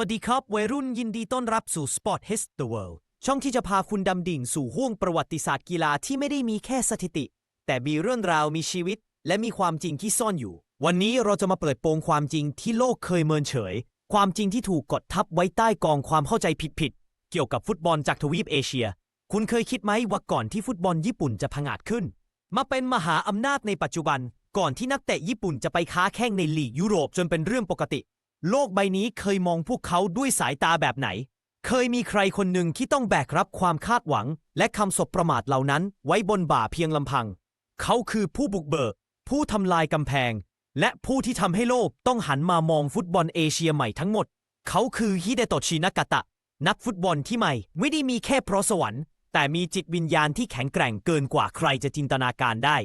วัสดีครับ วัยรุ่นยินดีต้อนรับสู่ Sport His the World ช่องที่จะพาคุณดำดิ่งสู่ห้วงประวัติศาสตร์กีฬาที่ไม่ได้มีแค่สถิติ แต่มีเรื่องราวมีชีวิต และมีความจริงที่ซ่อนอยู่ วันนี้เราจะมาเปิดโปงความจริงที่โลกเคยเมินเฉย ความจริงที่ถูกกดทับไว้ใต้กองความเข้าใจผิดๆเกี่ยวกับฟุตบอลจากทวีปเอเชีย คุณเคยคิดไหมว่าก่อนที่ฟุตบอลญี่ปุ่นจะผงอาดขึ้น มาเป็นมหาอำนาจในปัจจุบัน ก่อนที่นักเตะญี่ปุ่นจะไปค้าแข่งในลีกยุโรปจนเป็นเรื่องปกติ โลกใบนี้เคยมองพวกเขาด้วยสายตาแบบไหน เคยมีใครคนหนึ่งที่ต้องแบกรับความคาดหวัง และคำสบประมาทเหล่านั้นไว้บนบ่าเพียงลำพัง เขาคือผู้บุกเบิก ผู้ทำลายกำแพง และผู้ที่ทำให้โลกต้องหันมามองฟุตบอลเอเชียใหม่ทั้งหมด เขาคือฮิเดโตชินากาตะ นักฟุตบอลที่ใหม่ไม่ได้มีแค่เพราะสวรรค์ แต่มีจิตวิญญาณที่แข็งแกร่งเกินกว่าใครจะจินตนาการได้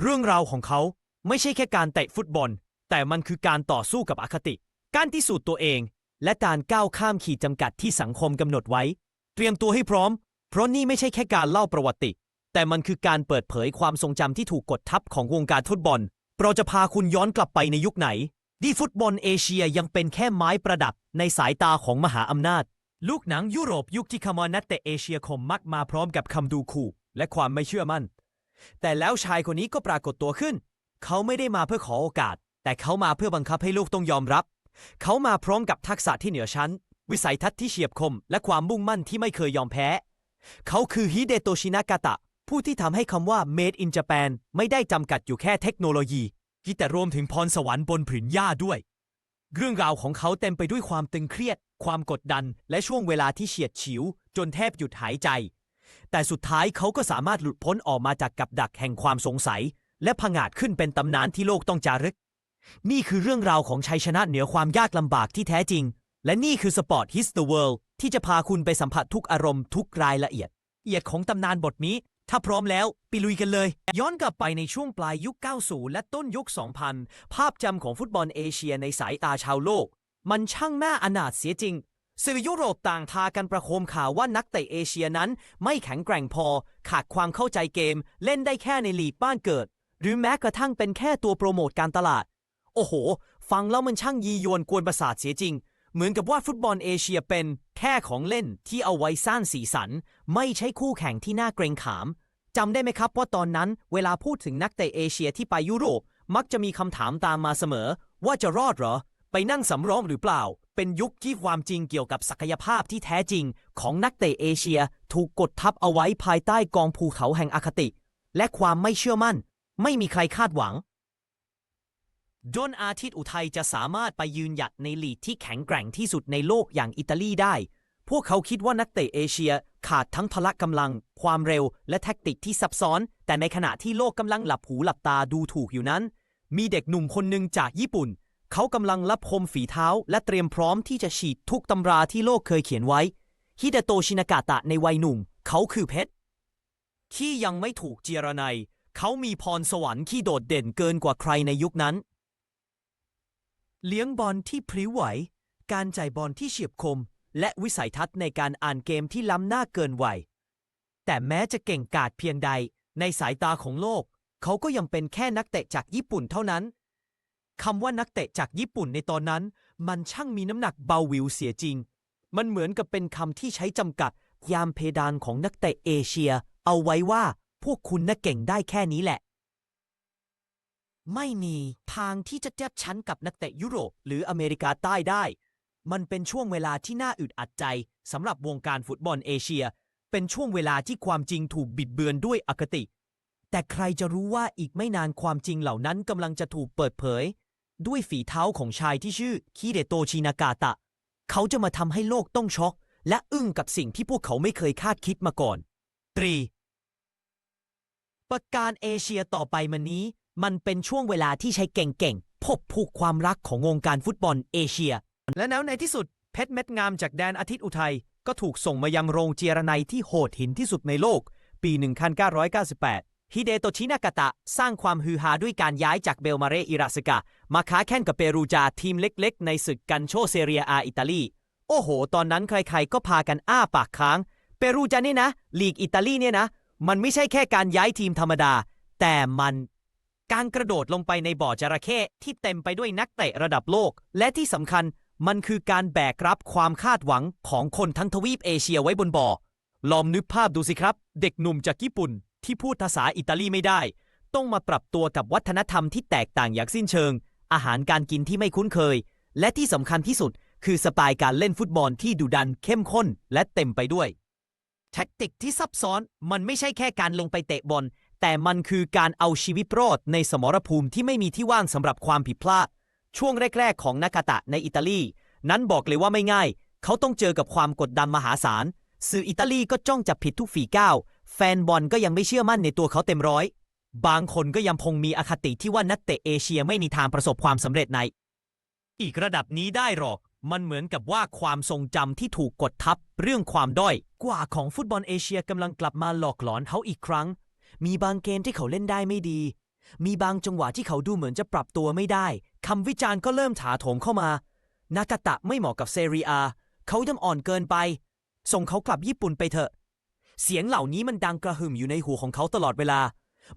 เรื่องราวของเขาไม่ใช่แค่การเตะฟุตบอล แต่มันคือการต่อสู้กับอคติ การพิสูจน์ตัวเอง และการก้าวข้ามขีดจำกัดที่สังคมกำหนดไว้ เตรียมตัวให้พร้อม เพราะนี่ไม่ใช่แค่การเล่าประวัติ แต่มันคือการเปิดเผยความทรงจำที่ถูกกดทับของวงการฟุตบอล เราจะพาคุณย้อนกลับไปในยุคไหนที่ฟุตบอลเอเชียยังเป็นแค่ไม้ประดับในสายตาของมหาอำนาจ ลูกหนังยุโรปยุคที่คำว่านักเตะเอเชียคมมักมาพร้อมกับคำดูขู่และความไม่เชื่อมั่น แต่แล้วชายคนนี้ก็ปรากฏตัวขึ้น เขาไม่ได้มาเพื่อขอโอกาส แต่เขามาเพื่อบังคับให้ลูกต้องยอมรับ เขามาพร้อมกับทักษะที่เหนือชั้น วิสัยทัศน์ที่เฉียบคม และความมุ่งมั่นที่ไม่เคยยอมแพ้ เขาคือฮิเดโตชินากาตะ ผู้ที่ทำให้คำว่า Made in Japan ไม่ได้จำกัดอยู่แค่เทคโนโลยีที่แต่รวมถึงพรสวรรค์บนผืนหญ้าด้วย เรื่องราวของเขาเต็มไปด้วยความตึงเครียด ความกดดัน และช่วงเวลาที่เฉียดฉิว จนแทบหยุดหายใจ แต่สุดท้ายเขาก็สามารถหลุดพ้นออกมาจากกับดักแห่งความสงสัย และผงาดขึ้นเป็นตำนานที่โลกต้องจารึก นี่คือเรื่องราวของชัยชนะเหนือความยากลำบากที่แท้จริง และนี่คือ Sport His the World ที่จะพาคุณไปสัมผัสทุกอารมณ์ทุกรายละเอียดเอียดของตำนานบทนี้ ถ้าพร้อมแล้วไปลุยกันเลย ย้อนกลับไปในช่วงปลายยุค 90 และต้นยุค 2000 ภาพจำของฟุตบอลเอเชียในสายตาชาวโลก มันช่างน่าอนาถเสียจริงสื่อยุโรปต่างทากันประโคมข่าวว่านักเตะเอเชียนั้น ไม่แข็งแกร่งพอ ขาดความเข้าใจเกม เล่นได้แค่ในลีกบ้านเกิด หรือแม้กระทั่งเป็นแค่ตัวโปรโมทการตลาด โอ้โห ฟังแล้วมันช่างยียวนกวนประสาทเสียจริง เหมือนกับว่าฟุตบอลเอเชียเป็นแค่ของเล่นที่เอาไว้สร้างสีสัน ไม่ใช่คู่แข่งที่น่าเกรงขาม จำได้ไหมครับว่าตอนนั้นเวลาพูดถึงนักเตะเอเชียที่ไปยุโรป มักจะมีคำถามตามมาเสมอ ว่าจะรอดเหรอ ไปนั่งสำรองหรือเปล่า เป็นยุคที่ความจริงเกี่ยวกับศักยภาพที่แท้จริง ของนักเตะเอเชียถูกกดทับเอาไว้ภายใต้กองภูเขาแห่งอคติ และความไม่เชื่อมั่น ไม่มีใครคาดหวัง ดนอาทิตย์อุทัยจะสามารถไปยืนหยัดในลีกที่แข็งแกร่งที่สุดในโลกอย่างอิตาลีได้ พวกเขาคิดว่านักเตะเอเชียขาดทั้งพละกำลัง ความเร็ว และแท็กติกที่ซับซ้อน แต่ในขณะที่โลกกำลังหลับหูหลับตาดูถูกอยู่นั้น มีเด็กหนุ่มคนหนึ่งจากญี่ปุ่น เขากำลังรับคมฝีเท้า และเตรียมพร้อมที่จะฉีดทุกตำราที่โลกเคยเขียนไว้ฮิเดโตชินากาตะในวัยหนุ่ม เขาคือเพชรที่ยังไม่ถูกเจรไนเขามีพรสวรรค์ที่โดดเด่นเกินกว่าใครในยุคนั้น เลี้ยงบอลที่พริ้วไหว การจ่ายบอลที่เฉียบคม และวิสัยทัศน์ในการอ่านเกมที่ล้ำหน้าเกินวัย แต่แม้จะเก่งกาจเพียงใดในสายตาของโลก เขาก็ยังเป็นแค่นักเตะจากญี่ปุ่นเท่านั้นคำว่านักเตะจากญี่ปุ่นในตอนนั้น มันช่างมีน้ำหนักเบาวิวเสียจริง มันเหมือนกับเป็นคำที่ใช้จำกัดยามเพดานของนักเตะเอเชีย เอาไว้ว่าพวกคุณน่ะเก่งได้แค่นี้แหละ ไม่มีทางที่จะเทียบชั้นกับนักเตะยุโรป หรืออเมริกาใต้ได้ มันเป็นช่วงเวลาที่น่าอึดอัดใจสำหรับวงการฟุตบอลเอเชีย เป็นช่วงเวลาที่ความจริงถูกบิดเบือนด้วยอคติ แต่ใครจะรู้ว่าอีกไม่นานความจริงเหล่านั้นกำลังจะถูกเปิดเผย ด้วยฝีเท้าของชายที่ชื่อคิเดโตชินากาตะ เขาจะมาทำให้โลกต้องช็อก และอึ้งกับสิ่งที่พวกเขาไม่เคยคาดคิดมาก่อน ตรีประการเอเชียต่อไปมันนี้ มันเป็นช่วงเวลาที่ใช้เก่งๆพบผูกความรักของวงการฟุตบอลเอเชีย และแล้วในที่สุดเพชรเม็ดงามจากแดนอาทิตย์อุทัย ก็ถูกส่งมายังโรงเจียรไนที่โหดหินที่สุดในโลก ปี 1998 ฮิเดโตชินากาตะ สร้างความฮือฮาด้วยการย้ายจากเบลมาเรอิราสกามาค้าแข่งกับเปรูจาทีมเล็กๆ ในศึกกันโชเซเรียอาอิตาลี โอ้โห ตอนนั้นใครๆก็พากันอ้าปากค้าง เปรูจานี่นะลีกอิตาลีเนี่ยนะ มันไม่ใช่แค่การย้ายทีมธรรมดา แต่มัน การกระโดดลงไปในบ่อจระเข้ที่เต็มไปด้วยนักเตะระดับโลก และที่สำคัญมันคือการแบกรับความคาดหวังของคนทั้งทวีปเอเชียไว้บนบ่อ ลองนึกภาพดูสิครับ เด็กหนุ่มจากญี่ปุ่น ที่พูดภาษาอิตาลีไม่ได้ ต้องมาปรับตัวกับวัฒนธรรมที่แตกต่างอย่างสิ้นเชิง อาหารการกินที่ไม่คุ้นเคย และที่สำคัญที่สุด คือสไตล์การเล่นฟุตบอลที่ดุดันเข้มข้นและเต็มไปด้วยแท็กติกที่ซับซ้อนมันไม่ใช่แค่การลงไปเตะบอล แต่มันคือการเอาชีวิตรอดในสมรภูมิที่ไม่มีที่ว่างสำหรับความผิดพลาด ช่วงแรก ๆ ของนากาตะในอิตาลี นั้นบอกเลยว่าไม่ง่าย เขาต้องเจอกับความกดดันมหาศาล สื่ออิตาลีก็จ้องจับผิดทุกฝีก้าว แฟนบอลก็ยังไม่เชื่อมั่นในตัวเขาเต็มร้อย บางคนก็ยังคงมีอคติที่ว่านักเตะเอเชียไม่มีทางประสบความสำเร็จใน อีกระดับนี้ได้หรอก มันเหมือนกับว่าความทรงจำที่ถูกกดทับ เรื่องความด้อย กว่าของฟุตบอลเอเชียกำลังกลับมาหลอกหลอนเขาอีกครั้ง มีบางเกมที่เขาเล่นได้ไม่ดี มีบางจังหวะที่เขาดูเหมือนจะปรับตัวไม่ได้คำวิจารณ์ก็เริ่มถาโถมเข้ามา นากาตะไม่เหมาะกับเซรียเขายังอ่อนเกินไป ส่งเขากลับญี่ปุ่นไปเถอะ เสียงเหล่านี้มันดังกระหึ่มอยู่ในหูของเขาตลอดเวลา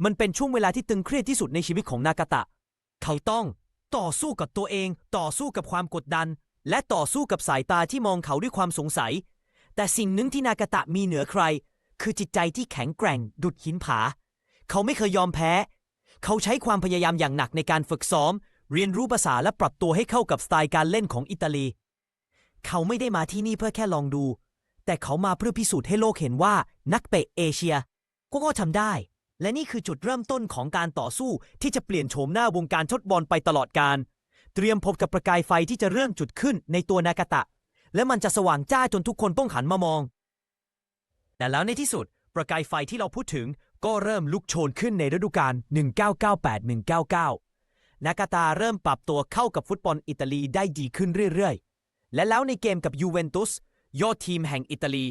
มันเป็นช่วงเวลาที่ตึงเครียดที่สุดในชีวิตของนากาตะ เขาต้องต่อสู้กับตัวเอง ต่อสู้กับความกดดัน และต่อสู้กับสายตาที่มองเขาด้วยความสงสัย แต่สิ่งหนึ่งที่นากาตะมีเหนือใคร คือจิตใจที่แข็งแกร่งดุดหินผา เขาไม่เคยยอมแพ้ เขาใช้ความพยายามอย่างหนักในการฝึกซ้อม เรียนรู้ภาษาและปรับตัวให้เข้ากับสไตล์การเล่นของอิตาลี เขาไม่ได้มาที่นี่เพื่อแค่ลองดู แต่เขามาเพื่อพิสูจน์ให้โลกเห็นว่านักเตะเอเชียก็ก็ทำได้ และนี่คือจุดเริ่มต้นของการต่อสู้ที่จะเปลี่ยนโฉมหน้าวงการทดบอลไปตลอดการ เตรียมพบกับประกายไฟที่จะเริ่มจุดขึ้นในตัวนากาตะ และมันจะสว่างจ้าจนทุกคนต้องหันมามอง แต่แล้วในที่สุด ประกายไฟที่เราพูดถึงก็เริ่มลุกโชนขึ้นในฤดูกาล 1998-1999 นากาตาเริ่มปรับตัวเข้ากับฟุตบอลอิตาลีได้ดีขึ้นเรื่อยๆ และแล้วในเกมกับยูเวนตุสยอดทีมแห่งอิตาลี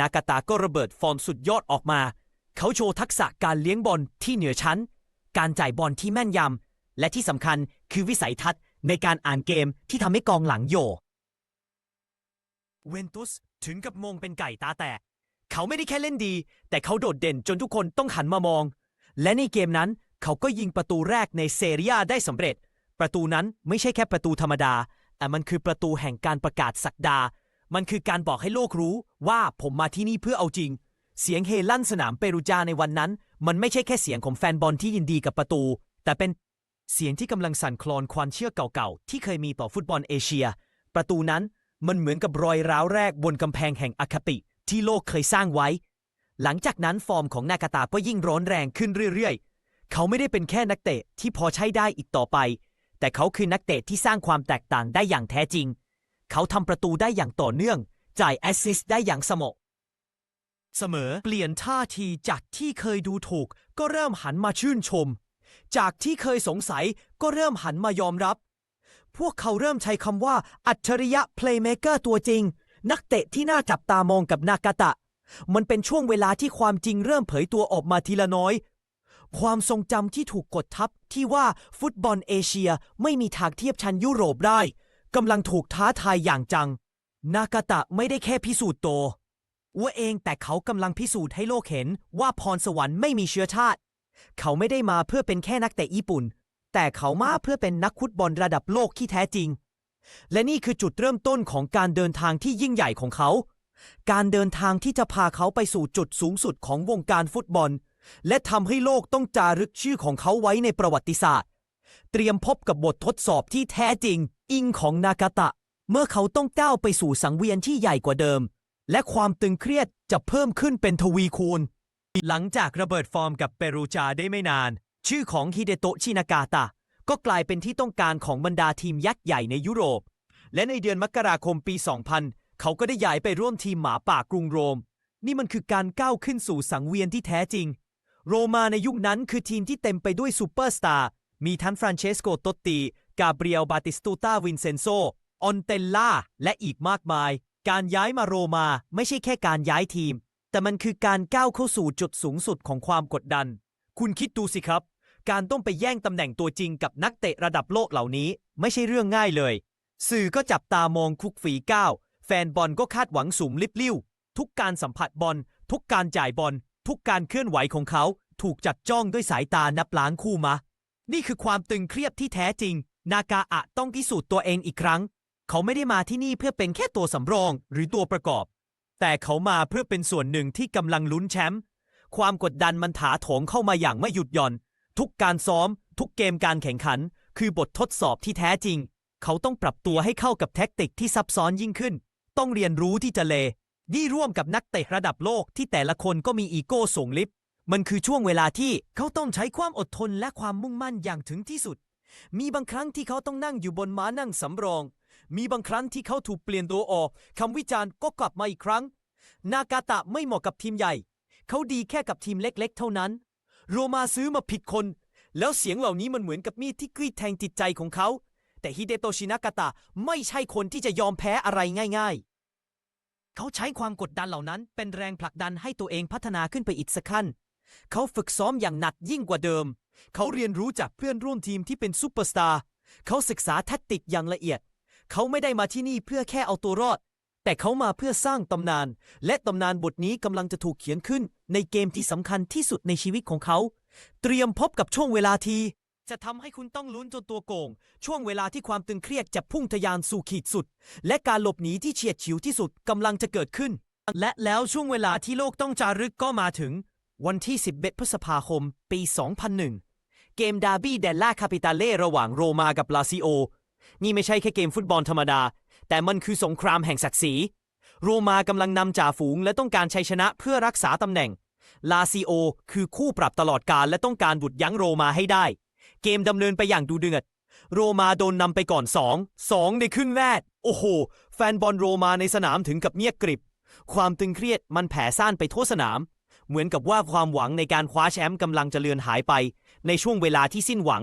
นากาตาก็ระเบิดฟอร์มสุดยอดออกมา เขาโชว์ทักษะการเลี้ยงบอลที่เหนือชั้น การจ่ายบอลที่แม่นยำ และที่สำคัญคือวิสัยทัศน์ในการอ่านเกมที่ทำให้กองหลังโยเวนตุสถึงกับมองเป็นไก่ตาแตก เขาไม่ได้แค่เล่นดี แต่เขาโดดเด่นจนทุกคนต้องหันมามอง และในเกมนั้นเขาก็ยิงประตูแรกในเซเรียได้สำเร็จ ประตูนั้นไม่ใช่แค่ประตูธรรมดา แต่มันคือประตูแห่งการประกาศสักดา มันคือการบอกให้โลกรู้ว่าผมมาที่นี่เพื่อเอาจริง เสียงเฮลั่นสนามเปรูจาในวันนั้น มันไม่ใช่แค่เสียงของแฟนบอลที่ยินดีกับประตู แต่เป็นเสียงที่กำลังสั่นคลอนความเชื่อเก่าๆ ที่เคยมีต่อฟุตบอลเอเชีย ประตูนั้นมันเหมือนกับรอยร้าวแรกบนกำแพงแห่งอคติ ที่โลกเคยสร้างไว้ หลังจากนั้นฟอร์มของนากาตาก็ยิ่งร้อนแรงขึ้นเรื่อยๆ เขาไม่ได้เป็นแค่นักเตะที่พอใช้ได้อีกต่อไป แต่เขาคือนักเตะที่สร้างความแตกต่างได้อย่างแท้จริง เขาทำประตูได้อย่างต่อเนื่อง จ่ายแอสซิสต์ได้อย่างสมะเสมอเปลี่ยนท่าทีจากที่เคยดูถูก ก็เริ่มหันมาชื่นชม จากที่เคยสงสัยก็เริ่มหันมายอมรับ พวกเขาเริ่มใช้คำว่าอัจฉริยะเพลย์เมเกอร์ตัวจริง นักเตะที่น่าจับตามองกับนากาตะ มันเป็นช่วงเวลาที่ความจริงเริ่มเผยตัวออกมาทีละน้อย ความทรงจำที่ถูกกดทับที่ว่าฟุตบอลเอเชียไม่มีทางเทียบชั้นยุโรปได้กำลังถูกท้าทายอย่างจัง นากาตะไม่ได้แค่พิสูจน์ตัวว่าเองแต่เขากำลังพิสูจน์ให้โลกเห็นว่าพรสวรรค์ไม่มีเชื้อชาติ เขาไม่ได้มาเพื่อเป็นแค่นักเตะญี่ปุ่น แต่เขามาเพื่อเป็นนักฟุตบอลระดับโลกที่แท้จริง และนี่คือจุดเริ่มต้นของการเดินทางที่ยิ่งใหญ่ของเขา การเดินทางที่จะพาเขาไปสู่จุดสูงสุดของวงการฟุตบอล และทำให้โลกต้องจารึกชื่อของเขาไว้ในประวัติศาสตร์ เตรียมพบกับบททดสอบที่แท้จริง อิงของนากาตะ เมื่อเขาต้องก้าวไปสู่สังเวียนที่ใหญ่กว่าเดิม และความตึงเครียดจะเพิ่มขึ้นเป็นทวีคูณ หลังจากระเบิดฟอร์มกับเปรูจาได้ไม่นาน ชื่อของฮิเดโตะชินากาตะ ก็กลายเป็นที่ต้องการของบรรดาทีมยักษ์ใหญ่ในยุโรป และในเดือนมกราคมปี 2000 เขาก็ได้ย้ายไปร่วมทีมหมาป่ากรุงโรม นี่มันคือการก้าวขึ้นสู่สังเวียนที่แท้จริง โรมาในยุคนั้นคือทีมที่เต็มไปด้วยซูเปอร์สตาร์ มีทั้งฟรานเชสโกโตตติ กาเบรียล บาติสตูตาวินเซนโซ ออนเตลล่า และอีกมากมาย การย้ายมาโรมาไม่ใช่แค่การย้ายทีม แต่มันคือการก้าวเข้าสู่จุดสูงสุดของความกดดัน คุณคิดดูสิครับ การต้องไปแย่งตำแหน่งตัวจริงกับนักเตะระดับโลกเหล่านี้ ไม่ใช่เรื่องง่ายเลย สื่อก็จับตามองคุกฝีก้าวแฟนบอลก็คาดหวังสูงลิบลิ่วทุกการสัมผัสบอล ทุกการจ่ายบอล ทุกการเคลื่อนไหวของเขา ถูกจับจ้องด้วยสายตานับล้านคู่มา นี่คือความตึงเครียดที่แท้จริง นากาอะต้องพิสูจน์ตัวเองอีกครั้ง เขาไม่ได้มาที่นี่เพื่อเป็นแค่ตัวสำรองหรือตัวประกอบ แต่เขามาเพื่อเป็นส่วนหนึ่งที่กำลังลุ้นแชมป์ความกดดันมันถาโถมเข้ามาอย่างไม่หยุดหย่อน ทุกการซ้อม ทุกเกมการแข่งขัน คือบททดสอบที่แท้จริง เขาต้องปรับตัวให้เข้ากับแท็กติกที่ซับซ้อนยิ่งขึ้น ต้องเรียนรู้ที่จะเลนี่ร่วมกับนักเตะระดับโลกที่แต่ละคนก็มีอีโก้สูงลิฟมันคือช่วงเวลาที่เขาต้องใช้ความอดทนและความมุ่งมั่นอย่างถึงที่สุด มีบางครั้งที่เขาต้องนั่งอยู่บนม้านั่งสำรอง มีบางครั้งที่เขาถูกเปลี่ยนตัวออกคำวิจารณ์ก็กลับมาอีกครั้ง นากาตะไม่เหมาะกับทีมใหญ่ เขาดีแค่กับทีมเล็กๆ เท่านั้น โรมาซื้อมาผิดคน แล้วเสียงเหล่านี้มันเหมือนกับมีดที่กรีดแทงจิตใจของเขา แต่ฮิเดโตชินากาตะไม่ใช่คนที่จะยอมแพ้อะไรง่ายๆ เขาใช้ความกดดันเหล่านั้นเป็นแรงผลักดันให้ตัวเองพัฒนาขึ้นไปอีกสักขั้น เขาฝึกซ้อมอย่างหนักยิ่งกว่าเดิม เขาเรียนรู้จากเพื่อนร่วมทีมที่เป็นซูเปอร์สตาร์ เขาศึกษาแทคติกอย่างละเอียด เขาไม่ได้มาที่นี่เพื่อแค่เอาตัวรอด แต่เขามาเพื่อสร้างตำนาน และตำนานบทนี้กำลังจะถูกเขียนขึ้น ในเกมที่สำคัญที่สุดในชีวิตของเขา เตรียมพบกับช่วงเวลาที จะทำให้คุณต้องลุ้นจนตัวโกง ช่วงเวลาที่ความตึงเครียดจะพุ่งทะยานสู่ขีดสุด และการหลบหนีที่เฉียดฉิวที่สุดกำลังจะเกิดขึ้น และแล้วช่วงเวลาที่โลกต้องจารึกก็มาถึง วันที่ 11 พฤษภาคม ปี 2001 เกมดาร์บี้เดลล่าคาปิตาเล่ระหว่างโรมากับลาซิโอ นี่ไม่ใช่แค่เกมฟุตบอลธรรมดา แต่มันคือสงครามแห่งศักดิ์ศรีโรมากำลังนำจ่าฝูงและต้องการชัยชนะเพื่อรักษาตำแหน่ง ลาซิโอ คือคู่ปรับตลอดการและต้องการบุดยั้งโรมาให้ได้ เกมดำเนินไปอย่างดูเดือด โรมาโดนนำไปก่อน 2 2 ในครึ่งแรก โอ้โห แฟนบอลโรมาในสนามถึงกับเงียบกริบ ความตึงเครียดมันแผ่ซ่านไปทั่วสนาม เหมือนกับว่าความหวังในการคว้าแชมป์กำลังจะเลือนหายไป ในช่วงเวลาที่สิ้นหวัง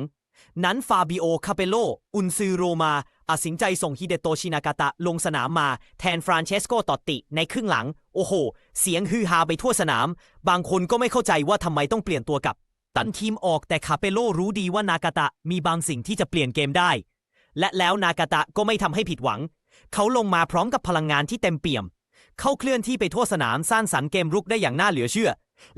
นั้นฟาบิโอ คาเปโล อุนซือโรมาตัดสินใจส่งฮิเดโตชินากาตะลงสนามมาแทนฟรานเชสโกตอตติในครึ่งหลัง โอ้โห เสียงฮือฮาไปทั่วสนาม บางคนก็ไม่เข้าใจว่าทำไมต้องเปลี่ยนตัวกับ ตันทีมออกแต่คาเปโลรู้ดีว่านากาตะมีบางสิ่งที่จะเปลี่ยนเกมได้ และแล้วนากาตะก็ไม่ทำให้ผิดหวัง เขาลงมาพร้อมกับพลังงานที่เต็มเปี่ยม เขาเคลื่อนที่ไปทั่วสนามสร้างสรรค์เกมรุกได้อย่างน่าเหลือเชื่อ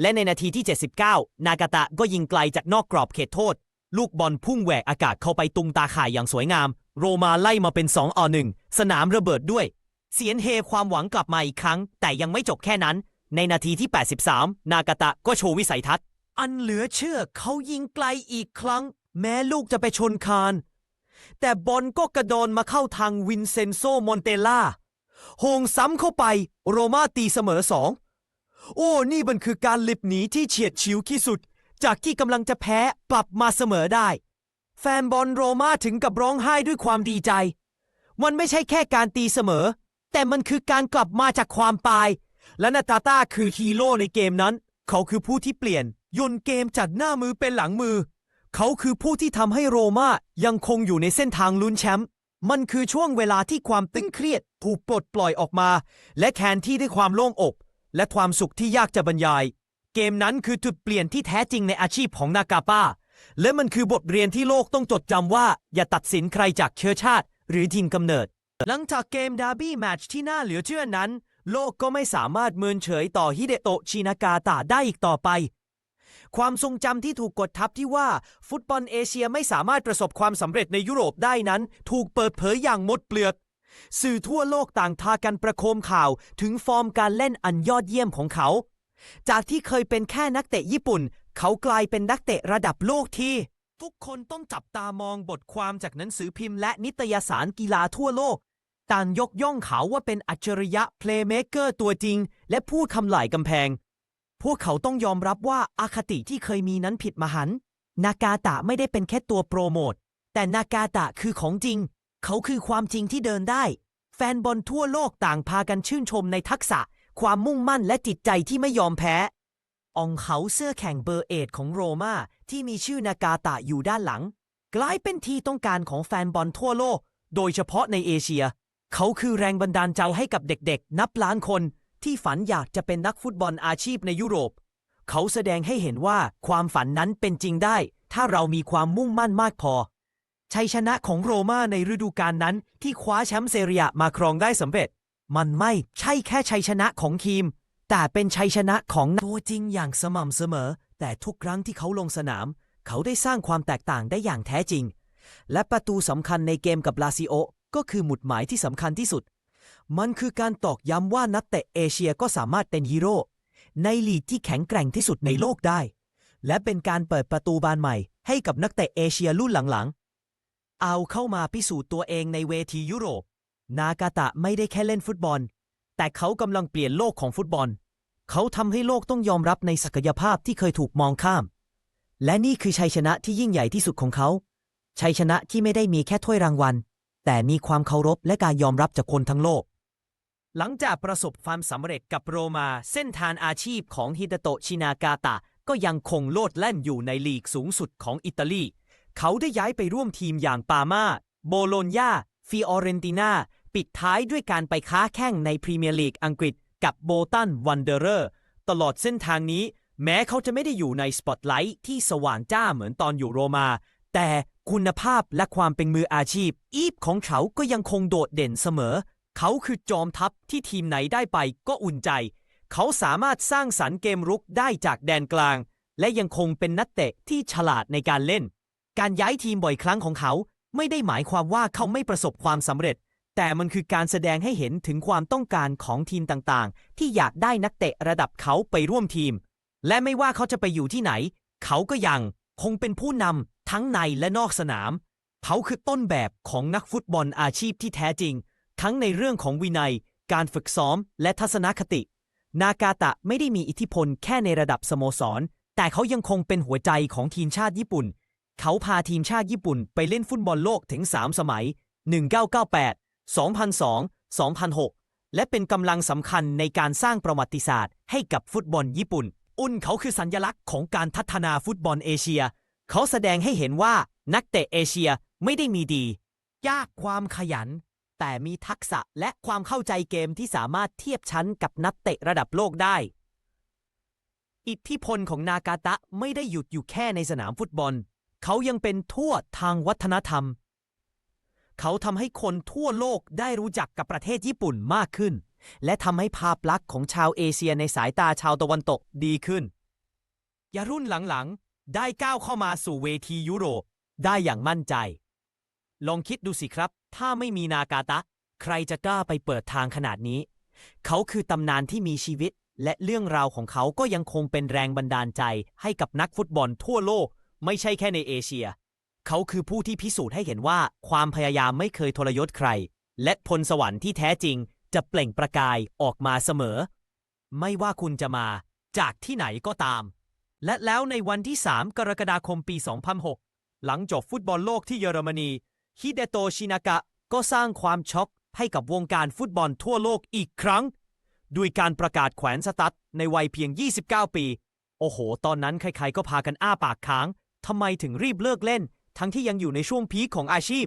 และในนาทีที่ 79 นากาตะก็ยิงไกลจากนอกกรอบเขตโทษ ลูกบอลพุ่งแหวกอากาศเข้าไปตุงตาข่ายอย่างสวยงาม โรมาไล่มาเป็น2อ1สนามระเบิดด้วย เสียงเฮความหวังกลับมาอีกครั้ง แต่ยังไม่จบแค่นั้น ในนาทีที่ 83 นากาตะก็โชว์วิสัยทัศน์ อันเหลือเชื่อเขายิงไกลอีกครั้ง แม้ลูกจะไปชนคาน แต่บอลก็กระโดนมาเข้าทางวินเซนโซมอนเตล่าโหงซ้ำเข้าไป โรม่าตีเสมอสอง โอ้ นี่มันคือการหลบหนีที่เฉียดฉิวที่สุด จากที่กำลังจะแพ้กลับมาเสมอได้ แฟนบอลโรม่าถึงกับร้องไห้ด้วยความดีใจ มันไม่ใช่แค่การตีเสมอ แต่มันคือการกลับมาจากความตาย และนาตาต้าคือฮีโร่ในเกมนั้น เขาคือผู้ที่เปลี่ยนยนเกมจากหน้ามือเป็นหลังมือ เขาคือผู้ที่ทำให้โรม่ายังคงอยู่ในเส้นทางลุ้นแชมป์มันคือช่วงเวลาที่ความตึงเครียดถูกปลดปล่อยออกมา และแทนที่ด้วยความโล่งอก และความสุขที่ยากจะบรรยาย เกมนั้นคือจุดเปลี่ยนที่แท้จริงในอาชีพของนากาป้า และมันคือบทเรียนที่โลกต้องจดจำว่า อย่าตัดสินใครจากเชื้อชาติ หรือถิ่นกำเนิด หลังจากเกมดาร์บี้แมตช์ที่น่าเหลือเชื่อนั้น โลกก็ไม่สามารถเมินเฉยต่อฮิเดโตะชินากาตะได้อีกต่อไป ความทรงจำที่ถูกกดทับที่ว่าฟุตบอลเอเชียไม่สามารถประสบความสำเร็จในยุโรปได้นั้น ถูกเปิดเผยอย่างหมดเปลือก สื่อทั่วโลกต่างพากันประโคมข่าวถึงฟอร์มการเล่นอันยอดเยี่ยมของเขา จากที่เคยเป็นแค่นักเตะญี่ปุ่น เขากลายเป็นนักเตะระดับโลกที่ทุกคนต้องจับตามองบทความจากหนังสือพิมพ์และนิตยสารกีฬาทั่วโลก ต่างยกย่องเขาว่าเป็นอัจฉริยะเพลย์เม k เกอร์ตัวจริง และพูดคำหลายกำแพง พวกเขาต้องยอมรับว่าอาคติที่เคยมีนั้นผิดมหันต์นากาตะไม่ได้เป็นแค่ตัวโปรโมทแต่นากาตะคือของจริง เขาคือความจริงที่เดินได้ แฟนบอลทั่วโลกต่างพากันชื่นชมในทักษะ ความมุ่งมั่นและจิตใจที่ไม่ยอมแพ้ องเขาเสื้อแข่งเบอร์เอทของโรม่าที่มีชื่อนากาตะอยู่ด้านหลัง กลายเป็นที่ต้องการของแฟนบอลทั่วโลก โดยเฉพาะในเอเชีย เขาคือแรงบันดาลใจให้กับเด็กๆ นับล้านคนที่ฝันอยากจะเป็นนักฟุตบอลอาชีพในยุโรป เขาแสดงให้เห็นว่าความฝันนั้นเป็นจริงได้ ถ้าเรามีความมุ่งมั่นมากพอ ชัยชนะของโรม่าในฤดูกาลนั้นที่คว้าแชมป์เซเรียมาครองได้สำเร็จ มันไม่ใช่แค่ชัยชนะของทีม แต่เป็นชัยชนะของตัวจริงอย่างสม่ำเสมอ แต่ทุกครั้งที่เขาลงสนาม เขาได้สร้างความแตกต่างได้อย่างแท้จริง และประตูสำคัญในเกมกับลาซิโอ ก็คือหมุดหมายที่สำคัญที่สุด มันคือการตอกย้ำว่านักเตะเอเชียก็สามารถเป็นฮีโร่ในลีกที่แข็งแกร่งที่สุดในโลกได้ และเป็นการเปิดประตูบานใหม่ ให้กับนักเตะเอเชียรุ่นหลังๆ เอาเข้ามาพิสูจน์ตัวเองในเวทียุโรป นากาตะไม่ได้แค่เล่นฟุตบอล แต่เขากำลังเปลี่ยนโลกของฟุตบอล เขาทำให้โลกต้องยอมรับในศักยภาพที่เคยถูกมองข้าม และนี่คือชัยชนะที่ยิ่งใหญ่ที่สุดของเขา ชัยชนะที่ไม่ได้มีแค่ถ้วยรางวัล แต่มีความเคารพและการยอมรับจากคนทั้งโลก หลังจากประสบความสำเร็จกับโรมา เส้นทางอาชีพของฮิดาโตชินากาตะ ก็ยังคงโลดแล่นอยู่ในลีกสูงสุดของอิตาลี เขาได้ย้ายไปร่วมทีมอย่างปามาโบโลญญาฟิออเรนตินาปิดท้ายด้วยการไปค้าแข่งในพรีเมียร์ลีกอังกฤษกับโบตันวันเดอร์เรอร์ตลอดเส้นทางนี้ แม้เขาจะไม่ได้อยู่ในสปอตไลท์ที่สว่างจ้าเหมือนตอนอยู่โรมา แต่ คุณภาพและความเป็นมืออาชีพ อีฟของเขาก็ยังคงโดดเด่นเสมอ เขาคือจอมทัพที่ทีมไหนได้ไปก็อุ่นใจ เขาสามารถสร้างสรรค์เกมรุกได้จากแดนกลาง และยังคงเป็นนักเตะที่ฉลาดในการเล่น การย้ายทีมบ่อยครั้งของเขา ไม่ได้หมายความว่าเขาไม่ประสบความสำเร็จ แต่มันคือการแสดงให้เห็นถึงความต้องการของทีมต่างๆ ที่อยากได้นักเตะระดับเขาไปร่วมทีม และไม่ว่าเขาจะไปอยู่ที่ไหน เขาก็ยัง คงเป็นผู้นำทั้งในและนอกสนาม เขาคือต้นแบบของนักฟุตบอลอาชีพที่แท้จริง ทั้งในเรื่องของวินัย การฝึกซ้อม และทัศนคติ นากาตะไม่ได้มีอิทธิพลแค่ในระดับสโมสร แต่เขายังคงเป็นหัวใจของทีมชาติญี่ปุ่น เขาพาทีมชาติญี่ปุ่นไปเล่นฟุตบอลโลกถึง 3 สมัย 1998 2002 2006 และเป็นกำลังสำคัญในการสร้างประวัติศาสตร์ให้กับฟุตบอลญี่ปุ่น อุ่นเขาคือสัญลักษณ์ของการพัฒนาฟุตบอลเอเชีย เขาแสดงให้เห็นว่านักเตะเอเชียไม่ได้มีดี ยากความขยัน แต่มีทักษะและความเข้าใจเกมที่สามารถเทียบชั้นกับนักเตะระดับโลกได้ อิทธิพลของนากาตะไม่ได้หยุดอยู่แค่ในสนามฟุตบอล เขายังเป็นทั่วทางวัฒนธรรม เขาทำให้คนทั่วโลกได้รู้จักกับประเทศญี่ปุ่นมากขึ้น และทำให้ภาพลักษณ์ของชาวเอเชียในสายตาชาวตะวันตกดีขึ้นยารุ่นหลังๆ ได้ก้าวเข้ามาสู่เวทียุโรป ได้อย่างมั่นใจ ลองคิดดูสิครับ ถ้าไม่มีนากาตะ ใครจะกล้าไปเปิดทางขนาดนี้ เขาคือตำนานที่มีชีวิต และเรื่องราวของเขาก็ยังคงเป็นแรงบันดาลใจให้กับนักฟุตบอลทั่วโลก ไม่ใช่แค่ในเอเชีย เขาคือผู้ที่พิสูจน์ให้เห็นว่าความพยายามไม่เคยทรยศใคร และพลสวรรค์ที่แท้จริง จะเปล่งประกายออกมาเสมอ ไม่ว่าคุณจะมาจากที่ไหนก็ตาม และแล้วในวันที่ 3 กรกฎาคมปี 2006 หลังจบฟุตบอลโลกที่เยอรมนีฮิเดโตชินากะก็สร้างความช็อกให้กับวงการฟุตบอลทั่วโลกอีกครั้ง ด้วยการประกาศแขวนสตั๊ดในวัยเพียง 29 ปี โอ้โห ตอนนั้นใครๆก็พากันอ้าปากค้างทำไมถึงรีบเลิกเล่น ทั้งที่ยังอยู่ในช่วงพีคของอาชีพ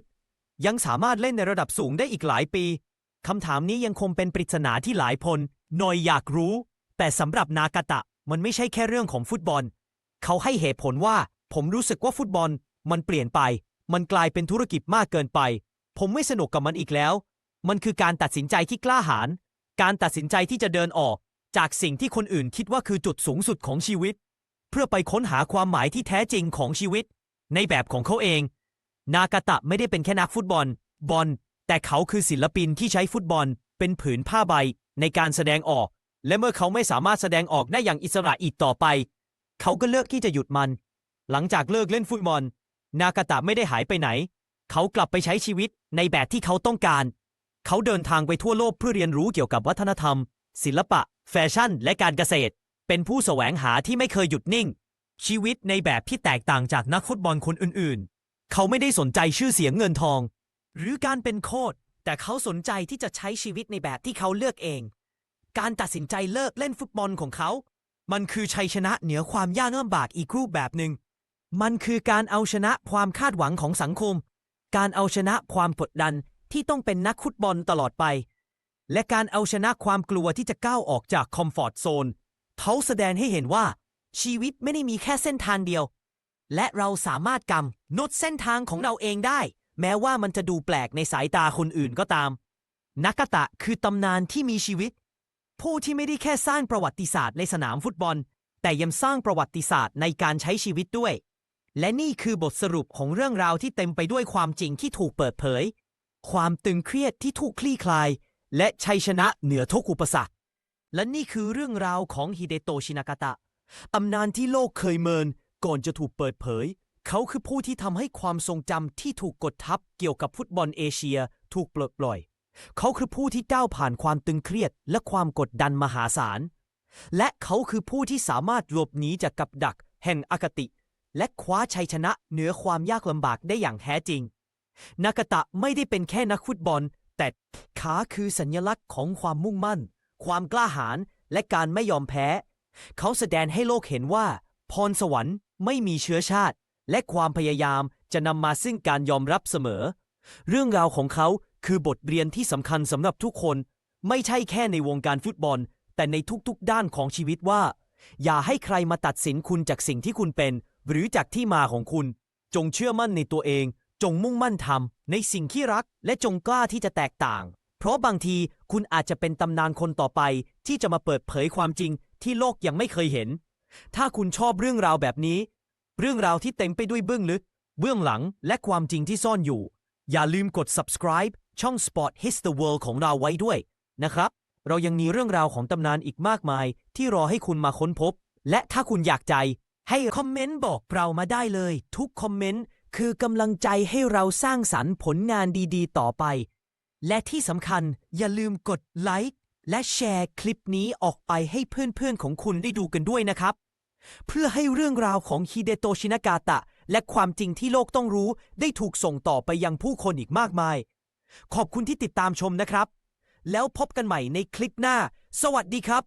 ยังสามารถเล่นในระดับสูงได้อีกหลายปี คำถามนี้ยังคงเป็นปริศนาที่หลายคนหน่อยอยากรู้ แต่สำหรับนากาตะมันไม่ใช่แค่เรื่องของฟุตบอล เขาให้เหตุผลว่า ผมรู้สึกว่าฟุตบอล มันเปลี่ยนไป มันกลายเป็นธุรกิจมากเกินไป ผมไม่สนุกกับมันอีกแล้ว มันคือการตัดสินใจที่กล้าหาญการตัดสินใจที่จะเดินออก จากสิ่งที่คนอื่นคิดว่าคือจุดสูงสุดของชีวิต เพื่อไปค้นหาความหมายที่แท้จริงของชีวิต ในแบบของเขาเอง นากาตะไม่ได้เป็นแค่นักฟุตบอล บอล แต่เขาคือศิลปินที่ใช้ฟุตบอลเป็นผืนผ้าใบในการแสดงออก และเมื่อเขาไม่สามารถแสดงออกได้อย่างอิสระอีกต่อไป เขาก็เลิกที่จะหยุดมัน หลังจากเลิกเล่นฟุตบอล นากาตะไม่ได้หายไปไหน เขากลับไปใช้ชีวิตในแบบที่เขาต้องการ เขาเดินทางไปทั่วโลกเพื่อเรียนรู้เกี่ยวกับวัฒนธรรม ศิลปะ แฟชั่น และการเกษตร เป็นผู้แสวงหาที่ไม่เคยหยุดนิ่ง ชีวิตในแบบที่แตกต่างจากนักฟุตบอลคนอื่นๆ เขาไม่ได้สนใจชื่อเสียงเงินทอง หรือการเป็นโค้ชแต่เขาสนใจที่จะใช้ชีวิตในแบบที่เขาเลือกเอง การตัดสินใจเลิกเล่นฟุตบอลของเขา มันคือชัยชนะเหนือความยากลำบากอีกรูปแบบหนึ่ง มันคือการเอาชนะความคาดหวังของสังคม การเอาชนะความกดดันที่ต้องเป็นนักฟุตบอลตลอดไป และการเอาชนะความกลัวที่จะก้าวออกจากคอมฟอร์ทโซน เขาแสดงให้เห็นว่าชีวิตไม่ได้มีแค่เส้นทางเดียว และเราสามารถกำหนดเส้นทางของเราเองได้ แม้ว่ามันจะดูแปลกในสายตาคนอื่นก็ตาม นักตะคือตำนานที่มีชีวิต ผู้ที่ไม่ได้แค่สร้างประวัติศาสตร์ในสนามฟุตบอล แต่ยังสร้างประวัติศาสตร์ในการใช้ชีวิตด้วย และนี่คือบทสรุปของเรื่องราวที่เต็มไปด้วยความจริงที่ถูกเปิดเผย ความตึงเครียดที่ถูกคลี่คลาย และชัยชนะเหนือทุกอุปสรรค และนี่คือเรื่องราวของฮิเดโตชินากาตะตำนานที่โลกเคยเมินก่อนจะถูกเปิดเผย เขาคือผู้ที่ทำให้ความทรงจำที่ถูกกดทับเกี่ยวกับฟุตบอลเอเชียถูกปลดปล่อย เขาคือผู้ที่ก้าวผ่านความตึงเครียดและความกดดันมหาศาล และเขาคือผู้ที่สามารถหลบหนีจากกับดัก แห่งอคติ และคว้าชัยชนะเหนือความยากลำบากได้อย่างแท้จริง นากาตะไม่ได้เป็นแค่นักฟุตบอล แต่ขาคือสัญลักษณ์ของความมุ่งมั่น ความกล้าหาญและการไม่ยอมแพ้ เขาแสดงให้โลกเห็นว่า พรสวรรค์ไม่มีเชื้อชาติ และความพยายามจะนำมาซึ่งการยอมรับเสมอ เรื่องราวของเขาคือบทเรียนที่สำคัญสำหรับทุกคน ไม่ใช่แค่ในวงการฟุตบอล แต่ในทุกๆ ด้านของชีวิตว่า อย่าให้ใครมาตัดสินคุณจากสิ่งที่คุณเป็น หรือจากที่มาของคุณ จงเชื่อมั่นในตัวเอง จงมุ่งมั่นทำในสิ่งที่รัก และจงกล้าที่จะแตกต่าง เพราะบางทีคุณอาจจะเป็นตำนานคนต่อไป ที่จะมาเปิดเผยความจริงที่โลกยังไม่เคยเห็น ถ้าคุณชอบเรื่องราวแบบนี้ เรื่องราวที่เต็มไปด้วยเบื้องลึก เบื้องหลัง และความจริงที่ซ่อนอยู่ อย่าลืมกด subscribe ช่อง Spot His the World ของเราไว้ด้วยนะครับ เรายังมีเรื่องราวของตำนานอีกมากมาย ที่รอให้คุณมาค้นพบ และถ้าคุณอยากใจ ให้คอมเมนต์บอกเรามาได้เลย ทุกคอมเมนต์คือกำลังใจให้เราสร้างสรรค์ผลงานดีๆ ต่อไป และที่สำคัญอย่าลืมกดไลค์และแชร์คลิปนี้ออกไปให้เพื่อนๆของคุณได้ดูกันด้วยนะครับ เพื่อให้เรื่องราวของฮิเดโตชินากาตะ และความจริงที่โลกต้องรู้ได้ถูกส่งต่อไปยังผู้คนอีกมากมาย ขอบคุณที่ติดตามชมนะครับ แล้วพบกันใหม่ในคลิปหน้า สวัสดีครับ